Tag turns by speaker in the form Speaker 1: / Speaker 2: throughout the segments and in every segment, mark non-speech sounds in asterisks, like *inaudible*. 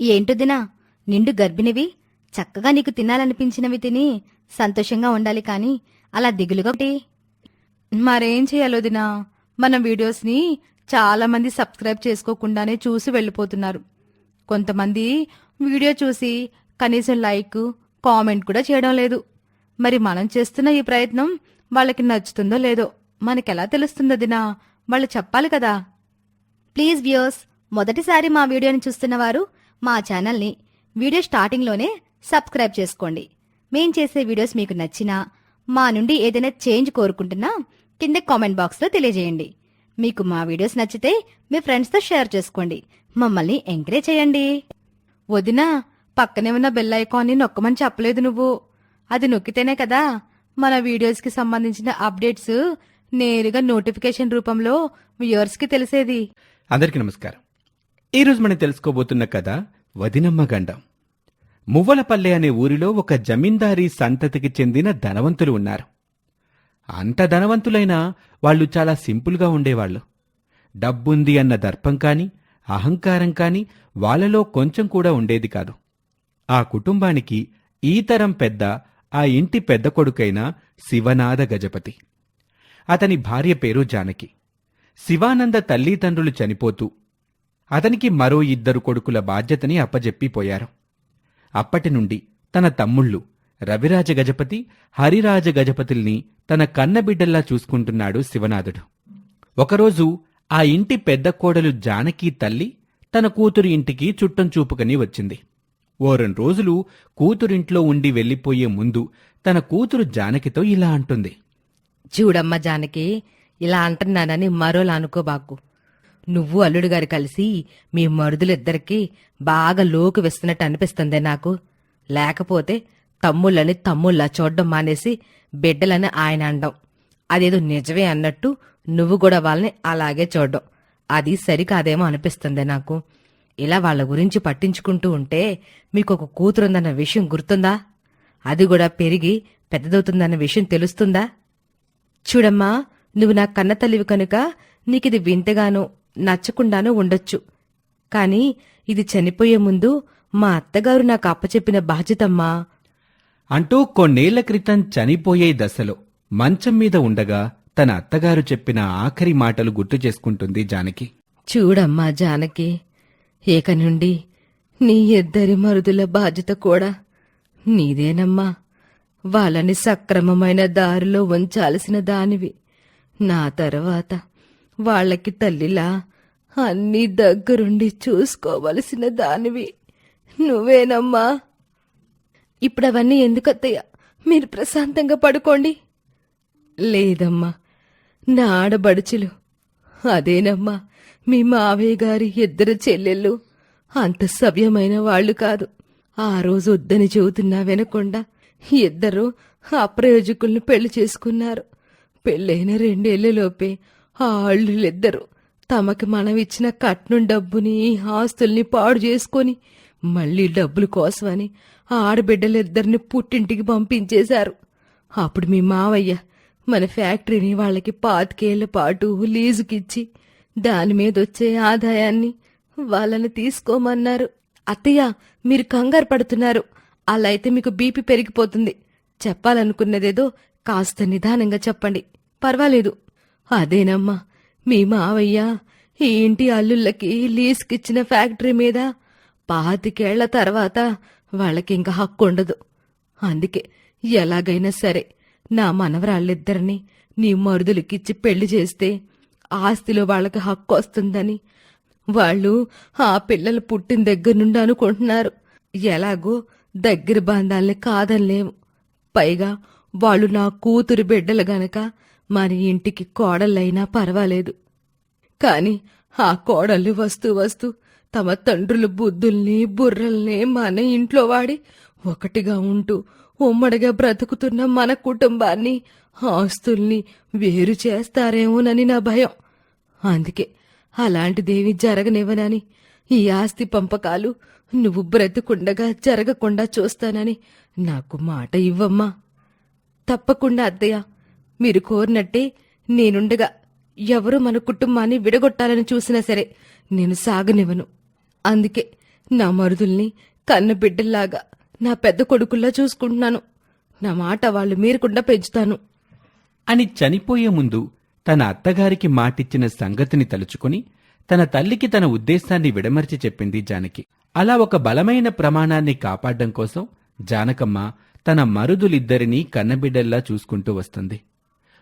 Speaker 1: ఏంటొదినా నిండు గర్భిణివి చక్కగా నీకు తినాలనిపించినవి తిని సంతోషంగా ఉండాలి కాని అలా దిగులుగా ఒకటి
Speaker 2: మరేం చేయాలోదినా మన వీడియోస్ని చాలా మంది సబ్స్క్రైబ్ చేసుకోకుండానే చూసి వెళ్ళిపోతున్నారు. కొంతమంది వీడియో చూసి కనీసం లైక్ కామెంట్ కూడా చేయడం లేదు. మరి మనం చేస్తున్న ఈ ప్రయత్నం వాళ్ళకి నచ్చుతుందో లేదో మనకెలా తెలుస్తుందో దినా వాళ్ళు చెప్పాలి కదా.
Speaker 1: ప్లీజ్ వ్యూస్ మొదటిసారి మా వీడియోని చూస్తున్నవారు మా ఛానల్ని వీడియో స్టార్టింగ్లోనే సబ్స్క్రైబ్ చేసుకోండి. మేం చేసే వీడియోస్ మీకు నచ్చినా మా నుండి ఏదైనా చేంజ్ కోరుకుంటున్నా కింద కామెంట్ బాక్స్లో తెలియజేయండి. మీకు మా వీడియోస్ నచ్చితే మీ ఫ్రెండ్స్తో షేర్ చేసుకోండి. మమ్మల్ని ఎంకరేజ్ చేయండి.
Speaker 2: వదినా పక్కనే ఉన్న బెల్ ఐకాన్ని నొక్కమని చెప్పలేదు నువ్వు. అది నొక్కితేనే కదా మన వీడియోస్కి సంబంధించిన అప్డేట్స్ నేరుగా నోటిఫికేషన్ రూపంలో వ్యూయర్స్కి తెలిసేది.
Speaker 3: అందరికీ నమస్కారం. ఈరోజు మనం తెలుసుకోబోతున్న కథ వదినమ్మ గండం. మువ్వలపల్లె అనే ఊరిలో ఒక జమీందారీ సంతతికి చెందిన ధనవంతులు ఉన్నారు. అంత ధనవంతులైనా వాళ్ళు చాలా సింపుల్గా ఉండేవాళ్ళు. డబ్బుంది అన్న దర్పం కాని అహంకారం కాని వాళ్ళలో కొంచెం కూడా ఉండేది కాదు. ఆ కుటుంబానికి ఈ తరం పెద్ద ఆ ఇంటి పెద్ద కొడుకైన శివనాథ గజపతి. అతని భార్య పేరు జానకి. శివానంద తల్లిదండ్రులు చనిపోతూ అతనికి మరో ఇద్దరు కొడుకుల బాధ్యతని అప్పజెప్పిపోయారు. అప్పటి నుండి తన తమ్ముళ్ళు రవిరాజ గజపతి హరిరాజ గజపతుల్ని తన కన్నబిడ్డల్లా చూసుకుంటున్నాడు శివనాథుడు. ఒకరోజు ఆ ఇంటి పెద్ద కోడలు జానకి తల్లి తన కూతురి ఇంటికి చుట్టం చూపుకని వచ్చింది. ఓ రెండు రోజులు కూతురింట్లో ఉండి వెళ్ళిపోయే ముందు తన కూతురు జానకితో ఇలా అంటుంది.
Speaker 4: చూడమ్మ జానకి ఇలా అంటున్నానని మరోలా అనుకోబాకు. నువ్వు అల్లుడు గారు కలిసి మీ మరుదులిద్దరికీ బాగా లోకు వేస్తున్నట్టు అనిపిస్తుందే నాకు. లేకపోతే తమ్ముళ్ళని తమ్ముళ్ళ చూడడం మానేసి బిడ్డలని ఆయన అనడం అదేదో నిజమే అన్నట్టు నువ్వు కూడా వాళ్ళని అలాగే చూడడం. అది సరికాదేమో అనిపిస్తుందే నాకు. ఇలా వాళ్ళ గురించి పట్టించుకుంటూ ఉంటే మీకు ఒక కూతురుందన్న విషయం గుర్తుందా? అది కూడా పెరిగి పెద్దదవుతుందన్న విషయం తెలుస్తుందా? చూడమ్మా నువ్వు నా కన్న తల్లివి కనుక నీకిది వింతగానో నచ్చకుండానో ఉండొచ్చు. కాని ఇది చనిపోయే ముందు మా అత్తగారు నాకు అప్పచెప్పిన బాధ్యతమ్మా.
Speaker 3: అంటూ కొన్నేళ్ళ క్రితం చనిపోయే దశలో మంచం మీద ఉండగా తన అత్తగారు చెప్పిన ఆఖరి మాటలు గుర్తు చేసుకుంటుంది జానకి.
Speaker 4: చూడమ్మా జానకి ఇక నుండి నీ ఇద్దరి మరుదుల బాధ్యత కూడా నీదేనమ్మా. వాళ్ళని సక్రమమైన దారిలో ఉంచాల్సిన దానివి. నా తర్వాత వాళ్ళకి తల్లిలా అన్నీ దగ్గరుండి చూసుకోవలసిన దానివి. నువ్వేనమ్మా? ఇప్పుడు అవన్నీ ఎందుకత్తయ్య? మీరు ప్రశాంతంగా పడుకోండి. లేదమ్మా నా ఆడబడుచులు. అదేనమ్మా మీ మావయ్య గారి ఇద్దరు చెల్లెళ్ళు. అంత సవ్యమైన వాళ్ళు కాదు. ఆ రోజు వద్దని చెబుతున్నా వినకుండా ఇద్దరు అప్రయోజకుల్ని పెళ్ళి చేసుకున్నారు. పెళ్ళైన రెండేళ్ళలోపే ఆ ఆళ్ళిద్దరు తమకి మనమిచ్చిన కట్నం డబ్బుని ఆస్తుల్ని పాడు చేసుకొని మళ్ళీ డబ్బుల కోసమని ఆ ఆడబిడ్డలిద్దరిని పుట్టింటికి పంపించేశారు. అప్పుడు మీ మావయ్య మన ఫ్యాక్టరీని వాళ్ళకి పాతికేళ్ళ పాటు లీజుకిచ్చి దాని మీద వచ్చే ఆదాయాన్ని వాళ్ళని తీసుకోమన్నారు. అత్తయ్య మీరు కంగారు పడుతున్నారు. అలా అయితే మీకు బీపీ పెరిగిపోతుంది. చెప్పాలనుకున్నదేదో కాస్త నిదానంగా చెప్పండి. పర్వాలేదు. అదేనమ్మా మీ మావయ్య ఈ ఇంటి అల్లుళ్ళకి లీజుకిచ్చిన ఫ్యాక్టరీ మీద పాతికేళ్ళ తర్వాత వాళ్ళకింక హక్కు ఉండదు అందుకే ఎలాగైనా సరే నా మనవరాళ్ళిద్దరిని నీ మరుదులకిచ్చి పెళ్ళి చేస్తే ఆస్తిలో వాళ్ళకి హక్కు వస్తుందని వాళ్ళు ఆ పిల్లలు పుట్టిన దగ్గర నుండి అనుకుంటున్నారు. ఎలాగో దగ్గర బంధాల్ని కాదనలేము. పైగా వాళ్ళు నా కూతురు బిడ్డలు గనక మన ఇంటికి కోడళ్ళైనా పర్వాలేదు. కాని ఆ కోడళ్ళు వస్తూ వస్తూ తమ తండ్రులు బుద్ధుల్ని బుర్రల్ని మన ఇంట్లో వాడి ఒకటిగా ఉంటూ ఉమ్మడిగా బ్రతుకుతున్న మన కుటుంబాన్ని ఆస్తుల్ని వేరు చేస్తారేమోనని నా భయం. అందుకే అలాంటిదేవి జరగనివ్వనని ఈ ఆస్తి పంపకాలు నువ్వు బ్రతుకుండగా జరగకుండా చూస్తానని నాకు మాట ఇవ్వమ్మా. తప్పకుండా అత్తయ్య. మీరు కోరినట్టే నేనుండగా ఎవరు మన కుటుంబాన్ని విడగొట్టాలని చూసినా సరే నేను సాగనివ్వను. అందుకే నా మరుదుల్ని కన్న బిడ్డల్లాగా నా పెద్ద కొడుకుల్లా చూసుకుంటున్నాను. నా మాట వాళ్ళు మీరకుండా పెంచుతాను.
Speaker 3: అని చనిపోయే ముందు తన అత్తగారికి మాటిచ్చిన సంగతిని తలుచుకుని తన తల్లికి తన ఉద్దేశాన్ని విడమర్చి చెప్పింది జానకి. అలా ఒక బలమైన ప్రమాణాన్ని కాపాడడం కోసం జానకమ్మ తన మరుదులిద్దరినీ కన్నబిడ్డల్లా చూసుకుంటూ వస్తుంది.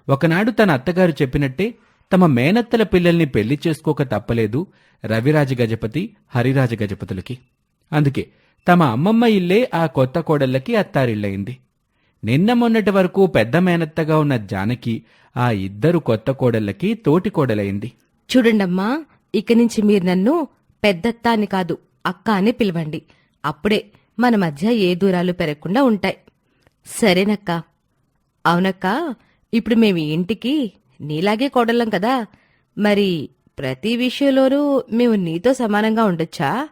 Speaker 3: ఒకనాడు తన అత్తగారు చెప్పినట్టే తమ మేనత్తల పిల్లల్ని పెళ్ళి చేసుకోక తప్పలేదు రవిరాజ గజపతి హరిరాజ గజపతులకి. అందుకే తమ అమ్మమ్మ ఇల్లే ఆ కొత్త కోడళ్ళకి అత్తారిల్లయింది. నిన్న మొన్నటి వరకు పెద్ద మేనత్తగా ఉన్న జానకి ఆ ఇద్దరు కొత్త కోడళ్ళకి తోటి కోడలైంది
Speaker 4: చూడండమ్మా ఇక నుంచి మీరు నన్ను పెద్దత్త అని కాదు అక్క అని పిలవండి. అప్పుడే మన మధ్య ఏ దూరాలు పెరగకుండా ఉంటాయి. సరేనక్క. అవునక్క ఇప్పుడు మేము ఇంటికి నీలాగే కోడళ్ళం కదా. మరి ప్రతి విషయంలోనూ మేము నీతో సమానంగా ఉండొచ్చా?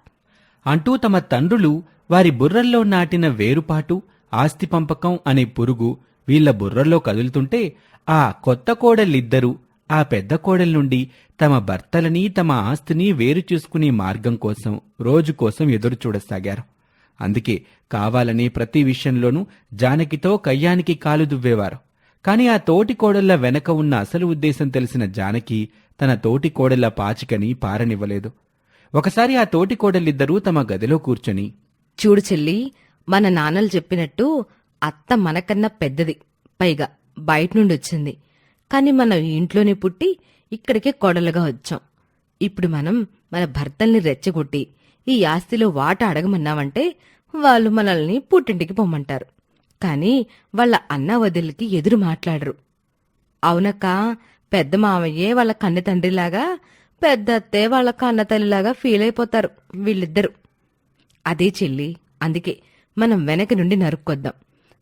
Speaker 3: అంటూ తమ తండ్రులు వారి బుర్రల్లో నాటిన వేరుపాటు ఆస్తి పంపకం అనే పురుగు వీళ్ళ బుర్రల్లో కదులుతుంటే ఆ కొత్త కోడళ్ళిద్దరూ ఆ పెద్ద కోడల నుండి తమ భర్తలని తమ ఆస్తిని వేరు చూసుకునే మార్గం కోసం రోజు కోసం ఎదురు చూడసాగారు. అందుకే కావాలని ప్రతి విషయంలోనూ జానకితో కయ్యానికి కాలు దువ్వేవారు. కాని ఆ తోటి కోడళ్ళ వెనక ఉన్న అసలు ఉద్దేశం తెలిసిన జానకి తన తోటి కోడళ్ళ పాచికని పారనివ్వలేదు. ఒకసారి ఆ తోటి కోడలిద్దరూ తమ గదిలో కూర్చొని
Speaker 4: చూడు చెల్లి మన నాన్నలు చెప్పినట్టు అత్త మనకన్నా పెద్దది పైగా బయట నుండి వచ్చింది. కాని మనం ఇంట్లోనే పుట్టి ఇక్కడికే కోడలుగా వచ్చాం. ఇప్పుడు మనం మన భర్తల్ని రెచ్చగొట్టి ఈ ఆస్తిలో వాట అడగమన్నామంటే వాళ్ళు మనల్ని పుట్టింటికి పొమ్మంటారు. కానీ వాళ్ళ అన్న వదిలికి ఎదురు మాట్లాడరు. అవునక్క పెద్ద మామయ్యే వాళ్ళ కన్న తండ్రిలాగా పెద్ద అత్తే వాళ్ళ కన్న తల్లిలాగా ఫీల్ అయిపోతారు వీళ్ళిద్దరు. అదే చెల్లి అందుకే మనం వెనక నుండి నరుక్కొద్దాం.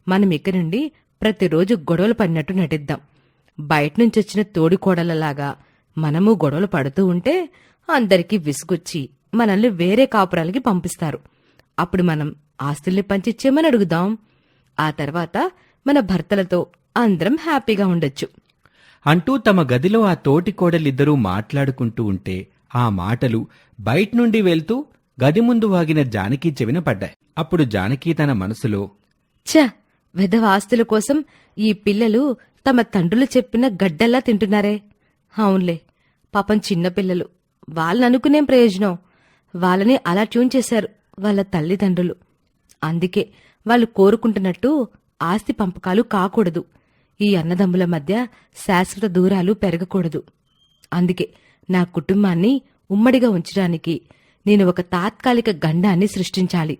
Speaker 4: మనం ఇక నుండి ప్రతిరోజు గొడవలు పడినట్టు నటిద్దాం. బయట నుంచి వచ్చిన తోడికోడలలాగా మనము గొడవలు పడుతూ ఉంటే అందరికీ విసుగొచ్చి మనల్ని వేరే కాపురాలకి పంపిస్తారు. అప్పుడు మనం ఆస్తుల్ని పంచిచ్చేమని అడుగుదాం. ఆ తర్వాత మన భర్తలతో అందరం హ్యాపీగా ఉండొచ్చు.
Speaker 3: అంటూ తమ గదిలో ఆ తోటి కోడలిద్దరూ మాట్లాడుకుంటూ ఉంటే ఆ మాటలు బయట నుండి వెళ్తూ గది ముందు వాగిన జానకి చెవిన పడ్డాయి. అప్పుడు జానకి తన మనసులో
Speaker 4: ఛ! వెధవ ఆస్తుల కోసం ఈ పిల్లలు తమ తండ్రులు చెప్పిన గడ్డల్లా తింటున్నారే. అవునులే పాపం చిన్నపిల్లలు వాళ్ళని అనుకునేం ప్రయోజనం? వాళ్ళని అలా ట్యూన్ చేశారు వాళ్ళ తల్లిదండ్రులు. అందుకే వాళ్ళు కోరుకుంటున్నట్టు ఆస్తి పంపకాలు కాకూడదు. ఈ అన్నదమ్ముల మధ్య శాశ్వత దూరాలు పెరగకూడదు. అందుకే నా కుటుంబాన్ని ఉమ్మడిగా ఉంచడానికి నేను ఒక తాత్కాలిక గండాన్ని సృష్టించాలి.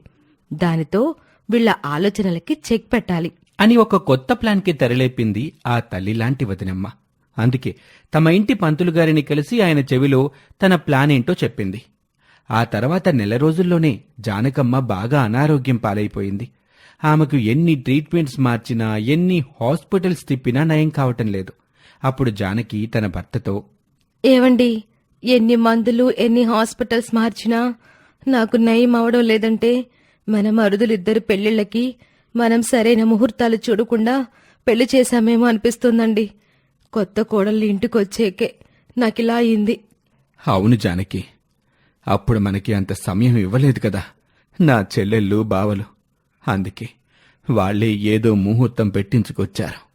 Speaker 4: దానితో వీళ్ళ ఆలోచనలకి చెక్ పెట్టాలి.
Speaker 3: అని ఒక కొత్త ప్లాన్కి తెరలేపింది ఆ తల్లిలాంటి వదినమ్మ. అందుకే తమ ఇంటి పంతులు గారిని కలిసి ఆయన చెవిలో తన ప్లాన్ ఏంటో చెప్పింది. ఆ తర్వాత నెల రోజుల్లోనే జానకమ్మ బాగా అనారోగ్యం పాలైపోయింది. ఆమెకు ఎన్ని ట్రీట్మెంట్స్ మార్చినా ఎన్ని హాస్పిటల్స్ తిప్పినా నయం కావటం లేదు. అప్పుడు జానకి తన భర్తతో
Speaker 4: ఏవండి ఎన్ని మందులు ఎన్ని హాస్పిటల్స్ మార్చినా నాకు నయం అవడం లేదంటే మన మరుదులిద్దరు పెళ్ళిళ్ళకి మనం సరైన ముహూర్తాలు చూడకుండా పెళ్ళి చేశామేమో అనిపిస్తుందండి. కొత్త కోడళ్ళు ఇంటికొచ్చేకే నాకిలా అయింది.
Speaker 3: అవును జానకి. అప్పుడు మనకి అంత సమయం ఇవ్వలేదు కదా. నా చెల్లెళ్ళు బావలు అందుకే వాళ్ళే ఏదో ముహూర్తం పెట్టించుకొచ్చారు.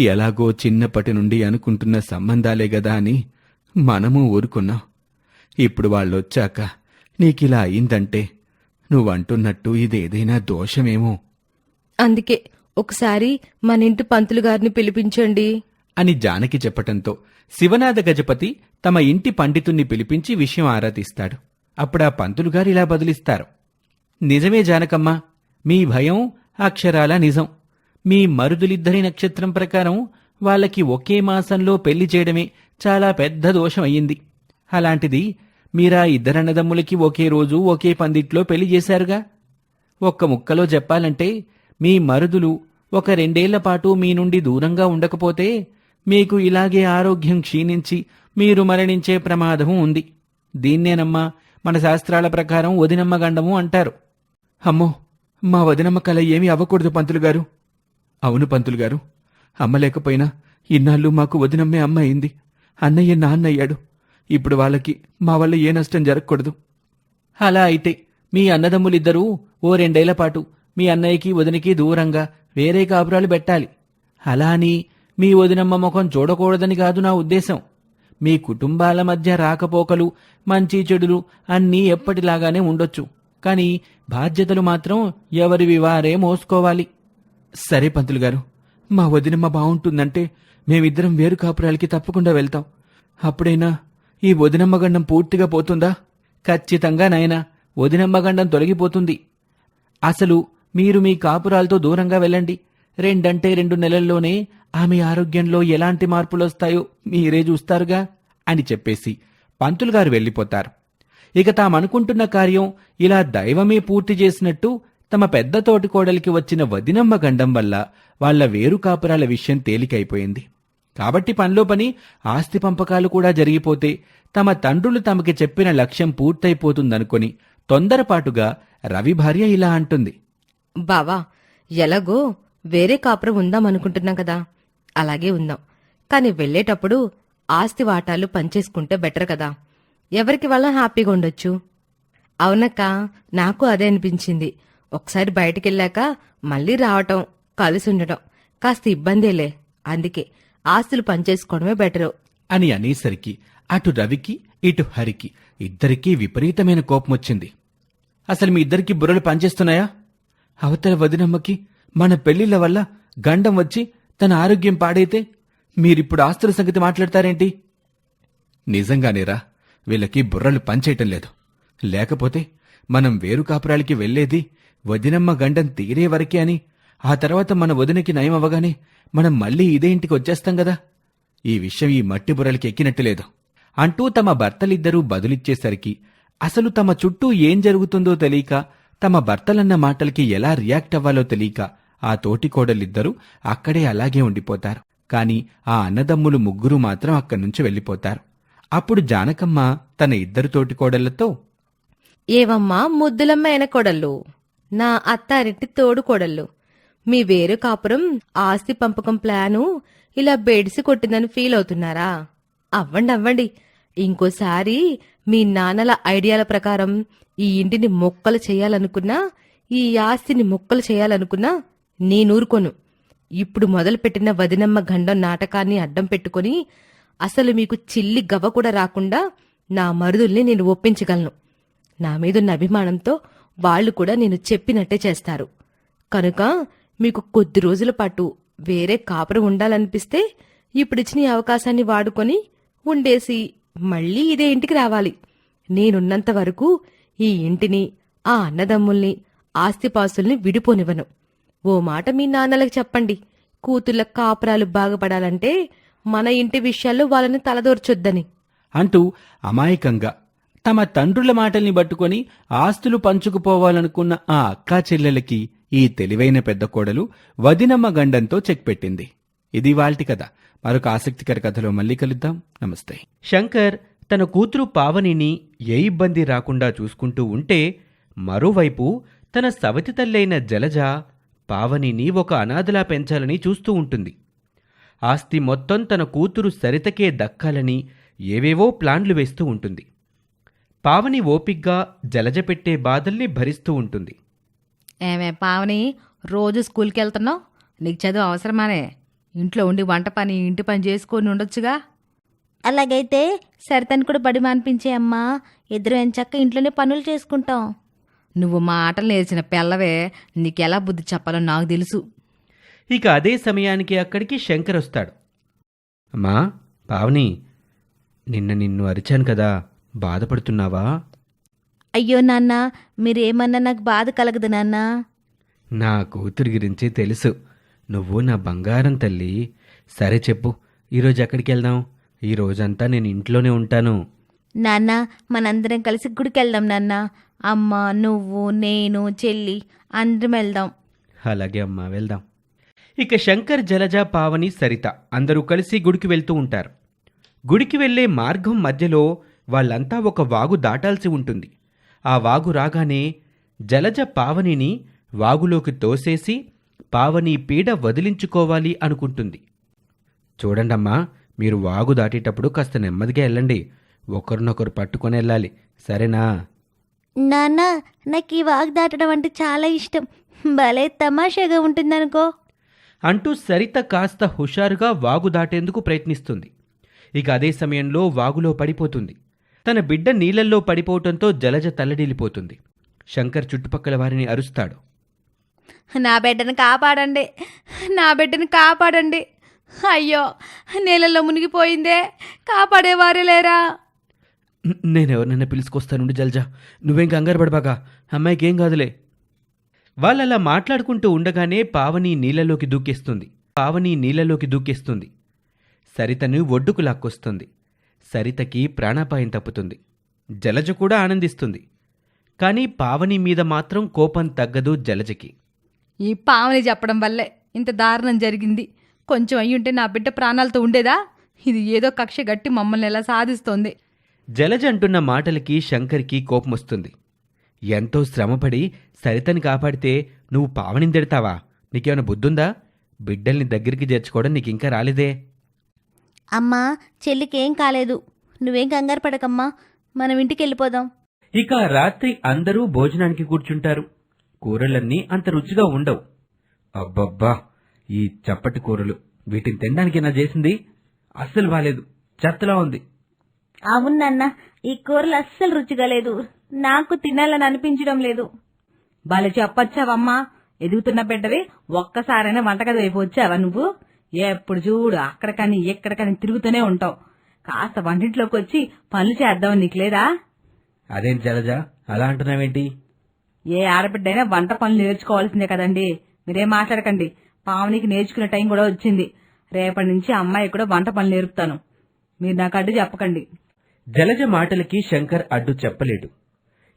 Speaker 3: ఎలాగో చిన్నప్పటి నుండి అనుకుంటున్న సంబంధాలే గదా అని మనము ఊరుకున్నాం. ఇప్పుడు వాళ్ళొచ్చాక నీకిలా అయిందంటే నువ్వంటున్నట్టు ఇదేదైనా దోషమేమో.
Speaker 4: అందుకే ఒకసారి మన ఇంటి పంతులు గారిని పిలిపించండి.
Speaker 3: అని జానకి చెప్పటంతో శివనాథ గజపతి తమ ఇంటి పండితుణ్ణి పిలిపించి విషయం ఆరా తీస్తాడు అప్పుడా పంతులుగారు ఇలా బదులిస్తారు. నిజమే జానకమ్మ మీ భయం అక్షరాల నిజం. మీ మరుదులిద్దరి నక్షత్రం ప్రకారం వాళ్ళకి ఒకే మాసంలో పెళ్ళి చేయడమే చాలా పెద్ద దోషం అయ్యింది. అలాంటిది మీరా ఇద్దరన్నదమ్ములకి ఒకే రోజు ఒకే పందిట్లో పెళ్ళి చేశారుగా? ఒక్క ముక్కలో చెప్పాలంటే మీ మరుదులు ఒక రెండేళ్ళ పాటు మీ నుండి దూరంగా ఉండకపోతే మీకు ఇలాగే ఆరోగ్యం క్షీణించి మీరు మరణించే ప్రమాదము ఉంది. దీన్నేనమ్మా మన శాస్త్రాల ప్రకారం వదినమ్మగండము అంటారు. అమ్మో! మా వదినమ్మ కల ఏమీ అవ్వకూడదు పంతులు గారు అవును పంతులు గారు అమ్మ లేకపోయినా ఇన్నాళ్ళు మాకు వదినమ్మే అమ్మ అయింది. అన్నయ్య నాన్న అయ్యాడు. ఇప్పుడు వాళ్ళకి మా వల్ల ఏ నష్టం జరగకూడదు. అలా అయితే మీ అన్నదమ్ములిద్దరూ ఓ రెండేళ్ళ పాటు మీ అన్నయ్యకి వదినకి దూరంగా వేరే కాపురాలు పెట్టాలి. అలా అని మీ వదినమ్మ ముఖం చూడకూడదని కాదు నా ఉద్దేశం. మీ కుటుంబాల మధ్య రాకపోకలు మంచి చెడులు అన్నీ ఎప్పటిలాగానే ఉండొచ్చు. కానీ బాధ్యతలు మాత్రం ఎవరివి వారే మోసుకోవాలి. సరే పంతులు గారు మా వదినమ్మ బావుంటుందంటే మేమిద్దరం వేరు కాపురాలకి తప్పకుండా వెళ్తాం. అప్పుడైనా ఈ వదినమ్మ గండం పూర్తిగా పోతుందా? ఖచ్చితంగా నాయనా వదినమ్మ గండం తొలగిపోతుంది. అసలు మీరు మీ కాపురాలతో దూరంగా వెళ్ళండి. రెండంటే రెండు నెలల్లోనే ఆమె ఆరోగ్యంలో ఎలాంటి మార్పులొస్తాయో మీరే చూస్తారుగా? అని చెప్పేసి పంతులుగారు వెళ్ళిపోతారు. ఇక తామనుకుంటున్న కార్యం ఇలా దైవమే పూర్తి చేసినట్టు తమ పెద్ద తోటి కోడలికి వచ్చిన వదినమ్మ గండం వల్ల వాళ్ళ వేరు కాపురాల విషయం తేలికైపోయింది. కాబట్టి పనిలో పని ఆస్తి పంపకాలు కూడా జరిగిపోతే తమ తండ్రులు తమకి చెప్పిన లక్ష్యం పూర్తయిపోతుందనుకొని తొందరపాటుగా రవి భార్య ఇలా అంటుంది.
Speaker 4: బావా ఎలాగో వేరే కాపురం ఉందాం అనుకుంటున్నాం కదా. అలాగే ఉందాం. కానీ వెళ్ళేటప్పుడు ఆస్తి వాటాలు పంచేసుకుంటే బెటర్ కదా. ఎవరికి వాళ్ళ హ్యాపీగా ఉండొచ్చు? అవునక్క నాకు అదే అనిపించింది. ఒకసారి బయటికెళ్ళాక మళ్ళీ రావటం కలిసి ఉండటం కాస్త ఇబ్బందేలే అందుకే ఆస్తులు పనిచేసుకోవడమే బెటరు.
Speaker 3: అని అనేసరికి అటు రవికి ఇటు హరికి ఇద్దరికీ విపరీతమైన కోపం వచ్చింది అసలు మీ ఇద్దరికి బుర్రలు పనిచేస్తున్నాయా? అవతల వదినమ్మకి మన పెళ్ళిళ్ళ వల్ల గండం వచ్చి తన ఆరోగ్యం పాడైతే మీరిప్పుడు ఆస్తుల సంగతి మాట్లాడతారేంటి? నిజంగానేరా వీళ్ళకి బుర్రలు పనిచేయటం లేదు. లేకపోతే మనం వేరు కాపురాలకి వెళ్ళేది వదినమ్మ గండం తీరే వరకే అని ఆ తర్వాత మన వదినకి నయం అవ్వగానే మనం మళ్ళీ ఇదే ఇంటికి వచ్చేస్తాం కదా? ఈ విషయం ఈ మట్టి బుర్రలకి ఎక్కినట్టు లేదు. అంటూ తమ భర్తలిద్దరూ బదులిచ్చేసరికి అసలు తమ చుట్టూ ఏం జరుగుతుందో తెలియక తమ భర్తలన్న మాటలకి ఎలా రియాక్ట్ అవ్వాలో తెలియక ఆ తోటి కోడలిద్దరూ అక్కడే అలాగే ఉండిపోతారు. కాని ఆ అన్నదమ్ములు ముగ్గురు మాత్రం అక్కడి నుంచి వెళ్ళిపోతారు. అప్పుడు జానకమ్మ తన ఇద్దరు తోటి కోడళ్ళతో
Speaker 4: ఏవమ్మా ముద్దులమ్మైన కొడళ్ళు నా అత్తారింటి తోడుకోడళ్ళు మీ వేరు కాపురం ఆస్తి పంపకం ప్లాను ఇలా బెడిసి కొట్టిందని ఫీల్ అవుతున్నారా? అవ్వండి అవ్వండి. ఇంకోసారి మీ నాన్నల ఐడియాల ప్రకారం ఈ ఇంటిని మొక్కలు చేయాలనుకున్నా ఈ ఆస్తిని మొక్కలు చేయాలనుకున్నా నేనూరుకోను ఇప్పుడు మొదలుపెట్టిన వదినమ్మ గండం నాటకాన్ని అడ్డం పెట్టుకొని అసలు మీకు చిల్లి గవ్వ కూడా రాకుండా నా మరుదుల్ని నేను ఒప్పించగలను. నా మీదున్న అభిమానంతో వాళ్ళు కూడా నేను చెప్పినట్టే చేస్తారు. కనుక మీకు కొద్ది రోజుల పాటు వేరే కాపురం ఉండాలనిపిస్తే ఇప్పుడిచ్చిన ఈ అవకాశాన్ని వాడుకొని ఉండేసి మళ్ళీ ఇదే ఇంటికి రావాలి. నేనున్నంత వరకు ఈ ఇంటిని ఆ అన్నదమ్ముల్ని ఆస్తిపాస్తుల్ని విడిపోనివ్వను. ఓ మాట మీ నాన్నలకు చెప్పండి. కూతుళ్ళ కాపురాలు బాగుపడాలంటే మన ఇంటి విషయాల్లో వాళ్ళని తలదోర్చొద్దని.
Speaker 3: అంటూ అమాయకంగా తమ తండ్రుల మాటల్ని పట్టుకొని ఆస్తులు పంచుకుపోవాలనుకున్న ఆ అక్కా చెల్లెలకి ఈ తెలివైన పెద్ద కోడలు వదినమ్మ గండంతో చెక్ పెట్టింది. ఇది వాల్టి కథ. మరొక ఆసక్తికర కథలో మళ్ళీ కలుద్దాం. నమస్తే. శంకర్ తన కూతురు పావనిని ఏ ఇబ్బంది రాకుండా చూసుకుంటూ ఉంటే మరోవైపు తన సవతి తల్లైన జలజ పావనిని ఒక అనాథలా పెంచాలని చూస్తూ ఉంటుంది. ఆస్తి మొత్తం తన కూతురు సరితకే దక్కాలని ఏవేవో ప్లాన్లు వేస్తూ ఉంటుంది. పావని ఓపిగ్గా జలజ పెట్టే బాధల్ని భరిస్తూ ఉంటుంది.
Speaker 2: ఏమే పావని రోజు స్కూల్కి వెళ్తున్నావు నీకు చదువు అవసరమానే. ఇంట్లో ఉండి వంట పని ఇంటి పని చేసుకొని ఉండొచ్చుగా?
Speaker 1: అలాగైతే సరితని కూడా బడి మానిపించే అమ్మా. ఇద్దరు ఎంచక్క ఇంట్లోనే పనులు చేసుకుంటాం.
Speaker 2: నువ్వు మా ఆటలు నేర్చిన పిల్లవే నీకెలా బుద్ధి చెప్పాలో నాకు తెలుసు.
Speaker 3: ఇక అదే సమయానికి అక్కడికి శంకర్ వస్తాడు. అమ్మా పావని నిన్న నిన్ను అరిచాను కదా బాధపడుతున్నావా?
Speaker 1: అయ్యో నాన్న మీరేమన్నా నాకు బాధ కలగదు నాన్న.
Speaker 3: నా కూతురి గురించి తెలుసు. నువ్వు నా బంగారం తల్లి. సరే చెప్పు ఈరోజు ఎక్కడికి వెళ్దాం? ఈ రోజంతా నేను ఇంట్లోనే ఉంటాను.
Speaker 1: నాన్న మనందరం కలిసి గుడికి వెళ్దాం నాన్న. అమ్మ నువ్వు నేను చెల్లి అందరం వెళ్దాం.
Speaker 3: అలాగే అమ్మా వెళ్దాం. ఇక శంకర్ జలజ పావని సరిత అందరూ కలిసి గుడికి వెళ్తూ ఉంటారు. గుడికి వెళ్ళే మార్గం మధ్యలో వాళ్ళంతా ఒక వాగు దాటాల్సి ఉంటుంది. ఆ వాగు రాగానే జలజ పావనిని వాగులోకి తోసేసి పావని పీడ వదిలించుకోవాలి అనుకుంటుంది. చూడండమ్మా మీరు వాగు దాటేటప్పుడు కాస్త నెమ్మదిగా వెళ్ళండి. ఒకరినొకరు పట్టుకొని వెళ్ళాలి. సరేనా?
Speaker 5: నాన్న నాకు ఈ వాగు దాటడం అంటే చాలా ఇష్టం. భలే తమాషాగా ఉంటుందనుకో.
Speaker 3: అంటూ సరిత కాస్త హుషారుగా వాగు దాటేందుకు ప్రయత్నిస్తుంది. ఇక అదే సమయంలో వాగులో పడిపోతుంది. తన బిడ్డ నీళ్ళల్లో పడిపోవటంతో జలజ తల్లడిల్లిపోతుంది. శంకర్ చుట్టుపక్కల వారిని అరుస్తాడు.
Speaker 2: నా బిడ్డను కాపాడండి. నా బిడ్డను కాపాడండి. అయ్యో నీళ్ళల్లో మునిగిపోయిందే. కాపాడేవారే లేరా?
Speaker 3: "న- నేనెవరినైనా పిలుచుకొస్తానుండి జలజ. నువ్వేం కంగారు పడబాగా అమ్మాయికి ఏం కాదులే. వాళ్ళలా మాట్లాడుకుంటూ ఉండగానే పావని నీళ్ళలోకి దూకేస్తుంది. పావని నీళ్ళలోకి దూకేస్తుంది. సరితను ఒడ్డుకు లాక్కొస్తుంది. సరితకి ప్రాణాపాయం తప్పుతుంది. జలజ కూడా ఆనందిస్తుంది. కానీ పావని మీద మాత్రం కోపం తగ్గదు జలజకి.
Speaker 2: ఈ పావని చెప్పడం వల్లే ఇంత దారుణం జరిగింది. కొంచెం అయ్యుంటే నా బిడ్డ ప్రాణాలతో ఉండేదా? ఇది ఏదో కక్ష గట్టి మమ్మల్ని ఎలా సాధిస్తోంది?
Speaker 3: జలజ అంటున్న మాటలకి శంకర్కి కోపం వస్తుంది ఎంతో శ్రమపడి సరితని కాపాడితే నువ్వు పావనిని తిడతావా? నీకేమైనా బుద్ధుందా? బిడ్డల్ని దగ్గరికి చేర్చుకోవడం నీకింకా రాలేదే.
Speaker 5: అమ్మా చెల్లికేం కాలేదు. నువ్వేం కంగారు పడకమ్మా. మనం ఇంటికి వెళ్ళిపోదాం
Speaker 3: ఇక రాత్రి అందరూ భోజనానికి కూర్చుంటారు. కూరలన్నీ అంత రుచిగా ఉండవు. అబ్బబ్బా ఈ చప్పటి కూరలు. వీటిని తినడానికి నా చేసింది అస్సలు బాలేదు. చెత్తలా ఉంది.
Speaker 5: అవును నాన్న ఈ కూరలు అస్సలు రుచిగా లేదు. నాకు తినాలని అనిపించడం లేదు.
Speaker 6: భలే చెప్పొచ్చావమ్మా. ఎదుగుతున్న బిడ్డవి ఒక్కసారైనా వంటగది వైపు వచ్చావా నువ్వు? ఎప్పుడు చూడు అక్కడికని ఎక్కడికని తిరుగుతూనే ఉంటావు. కాస్త వంటింట్లోకి వచ్చి పనులు చేద్దామని నీకు లేదా?
Speaker 3: అదేం జలజ? అలా అంటున్నావేంటి?
Speaker 6: ఏ ఆడబిడ్డైనా వంట పనులు నేర్చుకోవాల్సిందే కదండి. మీరేం మాట్లాడకండి. పావనికి నేర్చుకునే టైం కూడా వచ్చింది. రేపటి నుంచి అమ్మాయి కూడా వంట పనులు నేర్పుతాను. మీరు నాకు అడ్డు చెప్పకండి.
Speaker 3: జలజ మాటలకి శంకర్ అడ్డు చెప్పలేడు.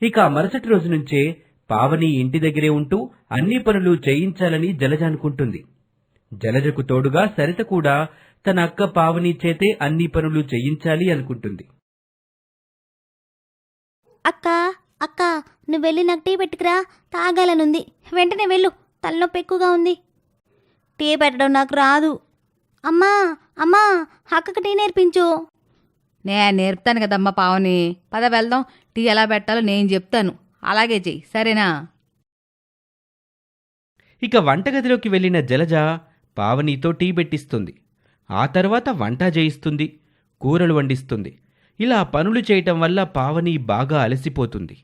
Speaker 3: ఇక మరుసటి రోజు నుంచే పావని ఇంటి దగ్గరే ఉంటూ అన్ని పనులు చేయించాలని జలజ అనుకుంటుంది. జలజకు తోడుగా సరిత కూడా తన అక్క పావని చేతే అన్ని పనులు చేయించాలి అనుకుంటుంది.
Speaker 5: అక్క అక్క నువ్వు వెళ్ళి నాకు టీ పెట్టుకురా. తాగాలనుంది. వెంటనే వెళ్ళు. తలనొప్పి ఎక్కువగా ఉంది. టీ పెట్టడం నాకు రాదు. అమ్మా అమ్మా అక్కకి టీ నేర్పించు.
Speaker 2: నేను నేర్పుతాను కదమ్మా పావని. పద వెళ్దాం. టీ ఎలా పెట్టాలో నేను చెప్తాను. అలాగే చెయ్యి. సరేనా?
Speaker 3: ఇక వంటగదిలోకి వెళ్ళిన జలజ పావనితో టీ పెట్టిస్తుంది. ఆ తర్వాత వంట చేయిస్తుంది కూరలు వండిస్తుంది. ఇలా పనులు చేయటం వల్ల పావని బాగా అలసిపోతుంది.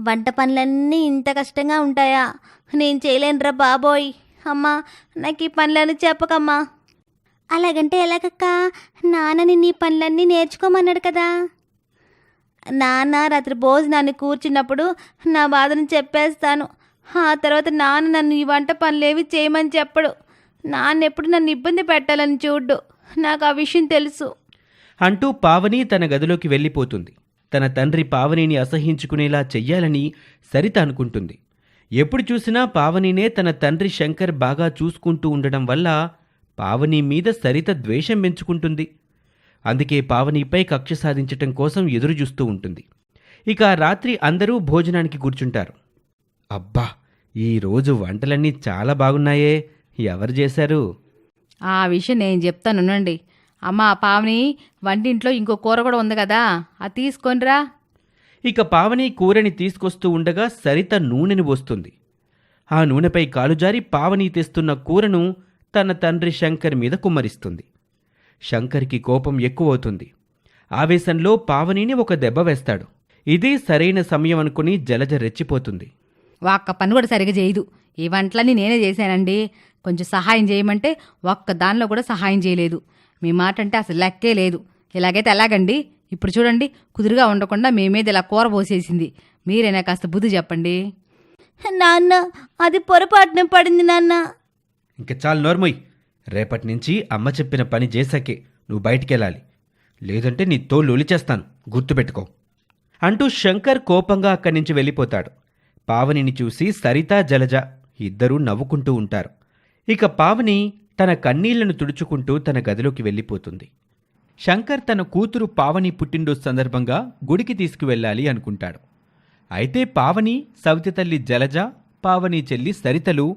Speaker 5: వంట పనులన్నీ ఇంత కష్టంగా ఉంటాయా? నేను చేయలేనురా బాబోయ్. అమ్మా నాకు ఈ పనులను చెప్పకమ్మా. అలాగంటే ఎలాగక్క? నాన్నని నీ పనులన్నీ నేర్చుకోమన్నాడు కదా. నాన్న రాత్రి భోజనాన్ని కూర్చున్నప్పుడు నా బాధను చెప్పేస్తాను. ఆ తర్వాత నాన్న నన్ను ఈ వంట పనులేవి చేయమని చెప్పడు. నాన్న ఎప్పుడు నన్ను ఇబ్బంది పెట్టాలని చూడ్డు. నాకు ఆ విషయం తెలుసు.
Speaker 3: అంటూ పావని తన గదిలోకి వెళ్ళిపోతుంది. తన తండ్రి పావనిని అసహించుకునేలా చెయ్యాలని సరిత అనుకుంటుంది. ఎప్పుడు చూసినా పావనినే తన తండ్రి శంకర్ బాగా చూసుకుంటూ ఉండడం వల్ల పావని మీద సరిత ద్వేషం పెంచుకుంటుంది. అందుకే పావనిపై కక్ష సాధించటం కోసం ఎదురు చూస్తూ ఉంటుంది. ఇక రాత్రి అందరూ భోజనానికి కూర్చుంటారు. అబ్బా ఈ రోజు వంటలన్నీ చాలా బాగున్నాయే. ఎవరు చేశారు?
Speaker 2: ఆ విషయం నేను చెప్తాను ఉండండి. అమ్మా పావని వంటింట్లో ఇంకో కూర కూడా ఉంది కదా అది తీసుకొనిరా.
Speaker 3: ఇక పావని కూరని తీసుకొస్తూ ఉండగా సరిత నూనెని పోస్తుంది. ఆ నూనెపై కాలుజారి పావని తెస్తున్న కూరను తన తండ్రి శంకర్ మీద కుమ్మరిస్తుంది. శంకర్కి కోపం ఎక్కువవుతుంది. ఆవేశంలో పావనిని ఒక దెబ్బ వేస్తాడు. ఇదే సరైన సమయం అనుకుని జలజ రెచ్చిపోతుంది.
Speaker 2: ఒక్క పని కూడా సరిగా చేయదు. ఈ వంటలన్నీ నేనే చేశానండి. కొంచెం సహాయం చేయమంటే ఒక్క దానిలో కూడా సహాయం చేయలేదు. మీ మాట అంటే అసలు లెక్కే లేదు. ఇలాగైతే ఎలాగండి? ఇప్పుడు చూడండి కుదురుగా ఉండకుండా మీ మీద ఇలా కూర పోసేసింది. మీరైనా కాస్త బుద్ధి చెప్పండి.
Speaker 5: నాన్న అది పొరపాటున పడింది నాన్న.
Speaker 3: ఇంక చాలు నోర్మొయ్. రేపటి నుంచి అమ్మ చెప్పిన పని చేశాకే నువ్వు బయటికెళ్ళాలి. లేదంటే నీ తోలు ఒలిచేస్తాను. గుర్తుపెట్టుకో. అంటూ శంకర్ కోపంగా అక్కడి నుంచి వెళ్ళిపోతాడు. పావనిని చూసి సరిత జలజ ఇద్దరూ నవ్వుకుంటూ ఉంటారు. ఇక పావని తన కన్నీళ్ళను తుడుచుకుంటూ తన గదిలోకి వెళ్ళిపోతుంది. శంకర్ తన కూతురు పావని పుట్టినరోజు సందర్భంగా గుడికి తీసుకువెళ్ళాలి అనుకుంటాడు. అయితే పావని సవితి తల్లి జలజ పావని చెల్లి సరితలు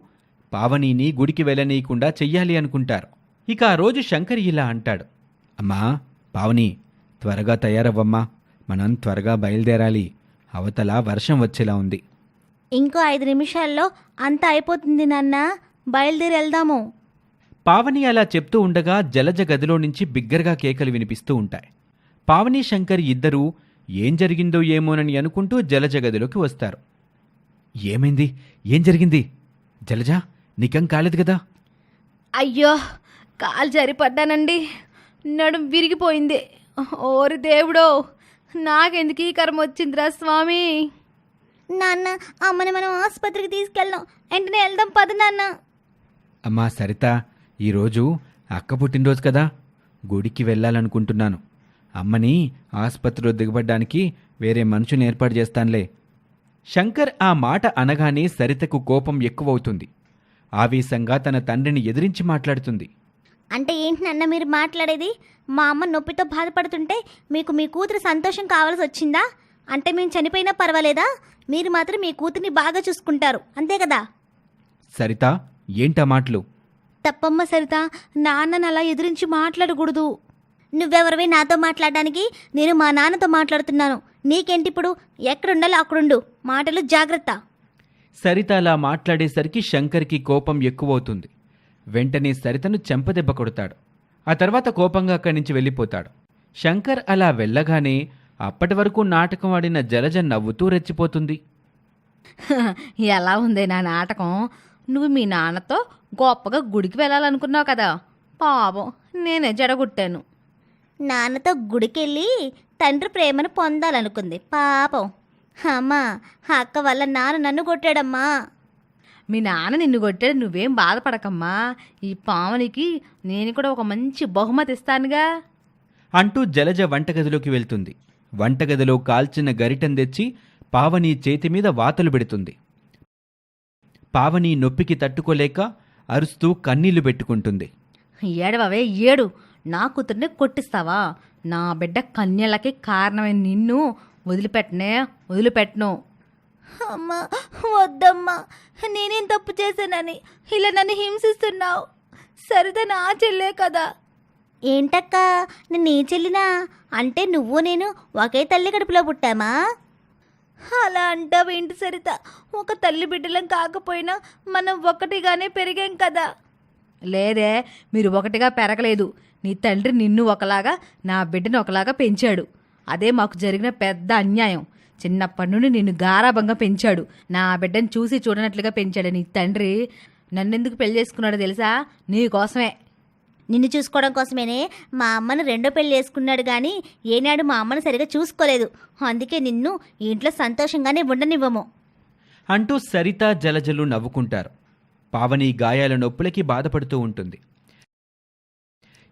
Speaker 3: పావనిని గుడికి వెళ్ళనీయకుండా చెయ్యాలి అనుకుంటారు. ఇక ఆ రోజు శంకర్ ఇలా అంటాడు. అమ్మా పావని త్వరగా తయారవ్వమ్మా. మనం త్వరగా బయలుదేరాలి. అవతల వర్షం వచ్చేలా ఉంది.
Speaker 5: ఇంకో ఐదు నిమిషాల్లో అంతా అయిపోతుంది నాన్న. బయలుదేరి వెళ్దాము.
Speaker 3: పావని అలా చెప్తూ ఉండగా జలజ గదిలో నుంచి బిగ్గరగా కేకలు వినిపిస్తూ ఉంటాయి. పావని శంకర్ ఇద్దరూ ఏం జరిగిందో ఏమోనని అనుకుంటూ జలజ గదిలోకి వస్తారు. ఏమైంది? ఏం జరిగింది? జలజ? నీకేం కాలేదు కదా?
Speaker 2: అయ్యో కాలు జరిపడ్డానండి. నడుం విరిగిపోయింది. ఓరి దేవుడో నాకెందుకు ఈ కర్మ వచ్చిందిరా స్వామి?
Speaker 5: నాన్న అమ్మని మనం ఆసుపత్రికి తీసుకెళ్దాం. వెంటనే వెళ్దాం పద నాన్న.
Speaker 3: అమ్మా సరిత ఈరోజు అక్క పుట్టినరోజు కదా. గుడికి వెళ్ళాలనుకుంటున్నాను. అమ్మని ఆసుపత్రిలో దిగబడ్డానికి వేరే మనుషుని ఏర్పాటు చేస్తానులే. శంకర్ ఆ మాట అనగానే సరితకు కోపం ఎక్కువవుతుంది. ఆవేశంగా తన తండ్రిని ఎదిరించి మాట్లాడుతుంది.
Speaker 5: అంటే ఏంటి నాన్న మీరు మాట్లాడేది? మా అమ్మ నొప్పితో బాధపడుతుంటే మీకు మీ కూతురు సంతోషం కావాల్సి వచ్చిందా? అంటే మేము చనిపోయినా పర్వాలేదా? మీరు మాత్రం మీ కూతుర్ని బాగా చూసుకుంటారు. అంతే కదా?
Speaker 3: సరిత ఏంటా మాటలు?
Speaker 5: తప్పమ్మ సరిత నాన్నని అలా ఎదిరించి మాట్లాడకూడదు. నువ్వెవరివి నాతో మాట్లాడడానికి? నేను మా నాన్నతో మాట్లాడుతున్నాను. నీకేంటిప్పుడు ఎక్కడుండాలో అక్కడుండు. మాటలు జాగ్రత్త.
Speaker 3: సరిత అలా మాట్లాడేసరికి శంకర్కి కోపం ఎక్కువవుతుంది. వెంటనే సరితను చెంపదెబ్బ కొడతాడు. ఆ తర్వాత కోపంగా అక్కడి నుంచి వెళ్ళిపోతాడు. శంకర్ అలా వెళ్ళగానే అప్పటి వరకు నాటకం ఆడిన జలజ నవ్వుతూ రెచ్చిపోతుంది. *laughs*
Speaker 2: ఎలా ఉంది నా నాటకం? నువ్వు మీ నాన్నతో గొప్పగా గుడికి వెళ్ళాలనుకున్నావు కదా. పాపం నేనే జడగొట్టాను.
Speaker 5: నాన్నతో గుడికెళ్ళి తండ్రి ప్రేమను పొందాలనుకుంది. పాపం. అమ్మా అక్క వల్ల నాన్న నన్ను కొట్టాడమ్మా.
Speaker 2: మీ నాన్న నిన్ను కొట్టాడు నువ్వేం బాధపడకమ్మా. ఈ పావనికి నేను కూడా ఒక మంచి బహుమతి ఇస్తానుగా.
Speaker 3: అంటూ జలజ వంటగదిలోకి వెళ్తుంది. వంటగదిలో కాల్చిన గరిటెం తెచ్చి పావని చేతి మీద వాతలు పెడుతుంది. పావని నొప్పికి తట్టుకోలేక అరుస్తూ కన్నీళ్ళు పెట్టుకుంటుంది.
Speaker 2: ఏడవవే ఏడు. నా కూతుర్ని కొట్టిస్తావా? నా బిడ్డ కన్యలకి కారణమైన నిన్ను వదిలిపెట్టనే వదిలిపెట్టను.
Speaker 5: అమ్మా వద్దమ్మా నేనేం తప్పు చేశానని ఇలా నన్ను హింసిస్తున్నావు. సరిదా నా చెల్లే కదా. ఏంటక్క నేను నీ చెల్లినా? అంటే నువ్వు నేను ఒకే తల్లి కడుపులో పుట్టామా? అలా అంటావేంటి సరిత? ఒక తల్లి బిడ్డలం కాకపోయినా మనం ఒక్కటిగానే పెరిగాం కదా.
Speaker 2: లేదే మీరు ఒకటిగా పెరగలేదు. నీ తండ్రి నిన్ను ఒకలాగా నా బిడ్డను ఒకలాగా పెంచాడు. అదే మాకు జరిగిన పెద్ద అన్యాయం. చిన్నప్పటి నుండి నిన్ను గారాభంగా పెంచాడు. నా బిడ్డను చూసి చూడనట్లుగా పెంచాడు నీ తండ్రి. నన్నెందుకు పెళ్ళి చేసుకున్నాడో తెలుసా? నీ కోసమే.
Speaker 5: నిన్ను చూసుకోవడం కోసమేనే మా అమ్మను రెండో పెళ్ళి చేసుకున్నాడు కానీ ఏనాడు మా అమ్మను సరిగా చూసుకోలేదు. అందుకే నిన్ను ఇంట్లో సంతోషంగానే ఉండనివ్వము.
Speaker 3: అంటూ సరిత జలజలు నవ్వుకుంటారు. పావని గాయాల నొప్పులకి బాధపడుతూ ఉంటుంది.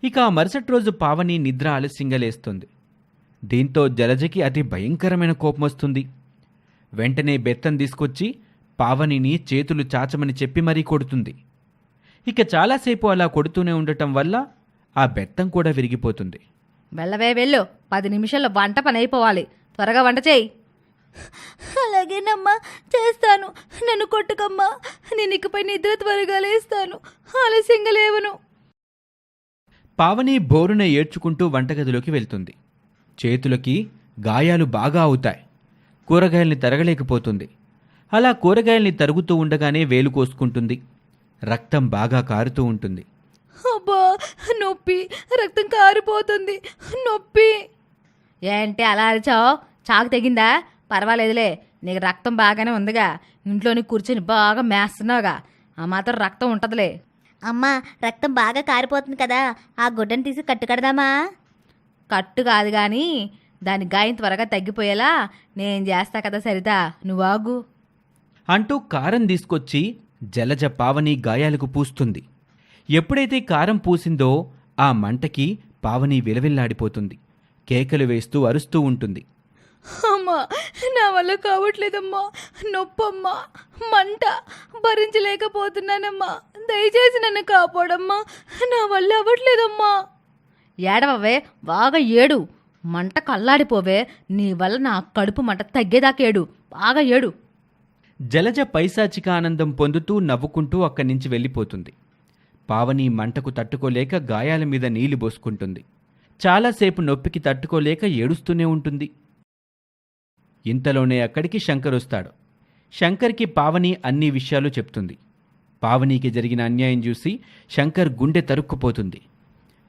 Speaker 3: ఇక మరుసటి రోజు పావని నిద్ర ఆలస్యంగా లేస్తుంది. దీంతో జలజకి అతి భయంకరమైన కోపం వస్తుంది. వెంటనే బెత్తం తీసుకొచ్చి పావనిని చేతులు చాచమని చెప్పి మరీ కొడుతుంది. ఇక చాలాసేపు అలా కొడుతూనే ఉండటం వల్ల ఆ బెత్తం కూడా విరిగిపోతుంది.
Speaker 2: వెళ్ళవే వెళ్ళు. పది నిమిషాల్లో వంట పని అయిపోవాలి. త్వరగా వంట చేయి.
Speaker 5: అలాగేనమ్మా చేస్తాను. నన్ను కొట్టుకమ్మా. నేను ఇకపై నిద్ర త్వరగా లేస్తాను. ఆలస్యంగా లేవను.
Speaker 3: పావని బోరున ఏడ్చుకుంటూ వంటగదిలోకి వెళ్తుంది. చేతులకి గాయాలు బాగా అవుతాయి. కూరగాయల్ని తరగలేకపోతుంది. అలా కూరగాయల్ని తరుగుతూ ఉండగానే వేలు కోసుకుంటుంది. రక్తం బాగా కారుతూ ఉంటుంది.
Speaker 2: అబ్బా నొప్పి. రక్తం కారిపోతుంది. నొప్పి. ఏంటి అలా అరిచావు? చాకు తెగిందా? పర్వాలేదులే. నీకు రక్తం బాగానే ఉందిగా. ఇంట్లోని కూర్చొని బాగా మేస్తున్నావుగా. ఆ మాత్రం రక్తం ఉంటదిలే.
Speaker 5: అమ్మా రక్తం బాగా కారిపోతుంది కదా. ఆ గుడ్డను తీసి కట్టుకడదామా?
Speaker 2: కట్టు కాదు కానీ దాని గాయం త్వరగా తగ్గిపోయేలా నేను చేస్తా కదా సరిత. నువ్వు ఆగు.
Speaker 3: అంటూ కారం తీసుకొచ్చి జలజ పావని గాయాలకు పూస్తుంది. ఎప్పుడైతే కారం పూసిందో ఆ మంటకి పావని విలవిల్లాడిపోతుంది. కేకలు వేస్తూ అరుస్తూ ఉంటుంది.
Speaker 2: అమ్మా నా వల్ల కావట్లేదమ్మా. నొప్పమ్మా. మంట. భరించలేకపోతున్నానమ్మా. దయచేసి నన్ను కాపాడమ్మా. నా వల్ల అవ్వట్లేదమ్మా. ఏడవవే బాగా ఏడు. మంట కల్లాడిపోవే నీ వల్ల నా కడుపు మంట తగ్గేదాకేడు బాగా ఏడు.
Speaker 3: జలజ పైశాచిక ఆనందం పొందుతూ నవ్వుకుంటూ అక్కడి నుంచి వెళ్ళిపోతుంది. పావని మంటకు తట్టుకోలేక గాయాల మీద నీళ్ళు పోసుకుంటుంది. చాలాసేపు నొప్పికి తట్టుకోలేక ఏడుస్తూనే ఉంటుంది. ఇంతలోనే అక్కడికి శంకర్ వస్తాడు. శంకర్కి పావని అన్ని విషయాలు చెప్తుంది. పావనీకి జరిగిన అన్యాయం చూసి శంకర్ గుండె తరుక్కుపోతుంది.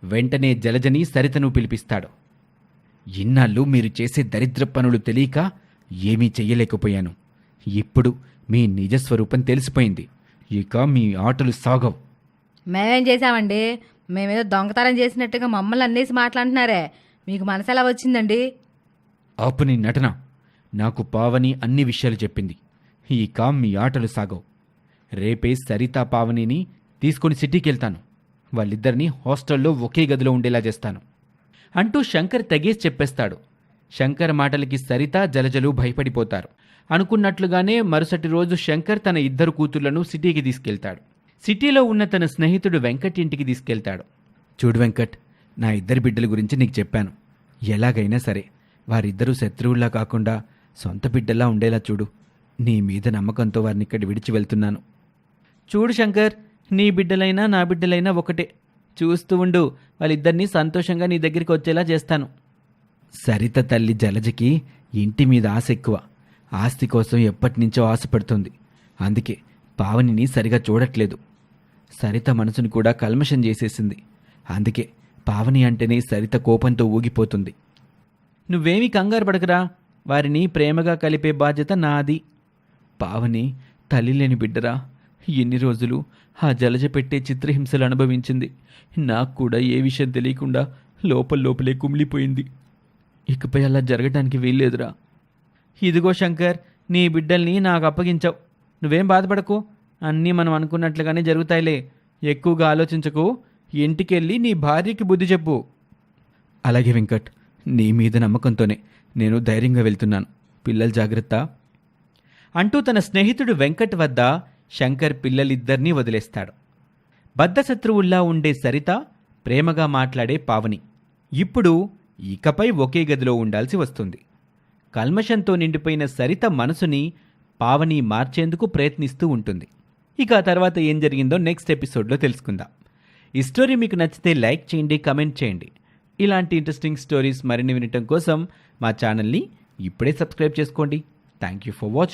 Speaker 3: వెంటనే జలజని సరితను పిలిపిస్తాడు. ఇన్నాళ్ళు మీరు చేసే దరిద్ర పనులు తెలియక ఏమీ చెయ్యలేకపోయాను. ఇప్పుడు మీ నిజస్వరూపం తెలిసిపోయింది. ఇక మీ ఆటలు సాగవు.
Speaker 2: మేమేం చేశామండి? మేమేదో దొంగతనం చేసినట్టుగా మమ్మల్ని అన్నేసి మాట్లాడుతున్నారే. మీకు మనసు ఎలా వచ్చిందండి?
Speaker 3: ఆపు నీ నటన. నాకు పావని అన్ని విషయాలు చెప్పింది. ఇక మీ ఆటలు సాగవు. రేపే సరితా పావనిని తీసుకొని సిటీకి వెళ్తాను వాళ్ళిద్దరినీ హాస్టల్లో ఒకే గదిలో ఉండేలా చేస్తాను. అంటూ శంకర్ తెగేసి చెప్పేస్తాడు. శంకర్ మాటలకి సరిత జలజలు భయపడిపోతారు. అనుకున్నట్లుగానే మరుసటి రోజు శంకర్ తన ఇద్దరు కూతుళ్ళను సిటీకి తీసుకెళ్తాడు. సిటీలో ఉన్న తన స్నేహితుడు వెంకట్ ఇంటికి తీసుకెళ్తాడు. చూడు వెంకట్ నా ఇద్దరి బిడ్డల గురించి నీకు చెప్పాను. ఎలాగైనా సరే వారిద్దరూ శత్రువుల్లా కాకుండా సొంత బిడ్డలా ఉండేలా చూడు. నీ మీద నమ్మకంతో వారిని ఇక్కడ విడిచి వెళ్తున్నాను. చూడు శంకర్ నీ బిడ్డలైనా నా బిడ్డలైనా ఒకటే. చూస్తూ ఉండు వాళ్ళిద్దరినీ సంతోషంగా నీ దగ్గరికి వచ్చేలా చేస్తాను. సరిత తల్లి జలజకి ఇంటి మీద ఆశ ఎక్కువ. ఆస్తి కోసం ఎప్పటినుంచో ఆశపడుతుంది. అందుకే పావనిని సరిగా చూడట్లేదు. సరిత మనసును కూడా కల్మషం చేసేసింది. అందుకే పావని అంటేనే సరిత కోపంతో ఊగిపోతుంది. నువ్వేమీ కంగారు పడకరా. వారిని ప్రేమగా కలిపే బాధ్యత నాది. పావని తల్లి లేని బిడ్డరా. ఎన్ని రోజులు ఆ జలజ పెట్టే చిత్రహింసలు అనుభవించింది. నాకు కూడా ఏ విషయం తెలియకుండా లోపల లోపలే కుమిలిపోయింది. ఇకపై అలా జరగడానికి వీల్లేదురా. ఇదిగో శంకర్ నీ బిడ్డల్ని నాకు అప్పగించావు. నువ్వేం బాధపడకు. అన్నీ మనం అనుకున్నట్లుగానే జరుగుతాయిలే. ఎక్కువగా ఆలోచించకు. ఇంటికెళ్ళి నీ భార్యకి బుద్ధి చెప్పు. అలాగే వెంకట్ నీ మీద నమ్మకంతోనే నేను ధైర్యంగా వెళ్తున్నాను. పిల్లలు జాగ్రత్త. అంటూ తన స్నేహితుడు వెంకట్ వద్ద శంకర్ పిల్లలిద్దరినీ వదిలేస్తాడు. బద్ధశత్రువుల్లా ఉండే సరిత ప్రేమగా మాట్లాడే పావని. ఇప్పుడు ఇకపై ఒకే గదిలో ఉండాల్సి వస్తుంది. కల్మషంతో నిండిపోయిన సరిత మనసుని పావని మార్చేందుకు ప్రయత్నిస్తూ ఉంటుంది. ఇక ఆ తర్వాత ఏం జరిగిందో నెక్స్ట్ ఎపిసోడ్లో తెలుసుకుందాం. ఈ స్టోరీ మీకు నచ్చితే లైక్ చేయండి కమెంట్ చేయండి. ఇలాంటి ఇంట్రెస్టింగ్ స్టోరీస్ మరిన్ని వినటం కోసం మా ఛానల్ని ఇప్పుడే సబ్స్క్రైబ్ చేసుకోండి. Thank you for watching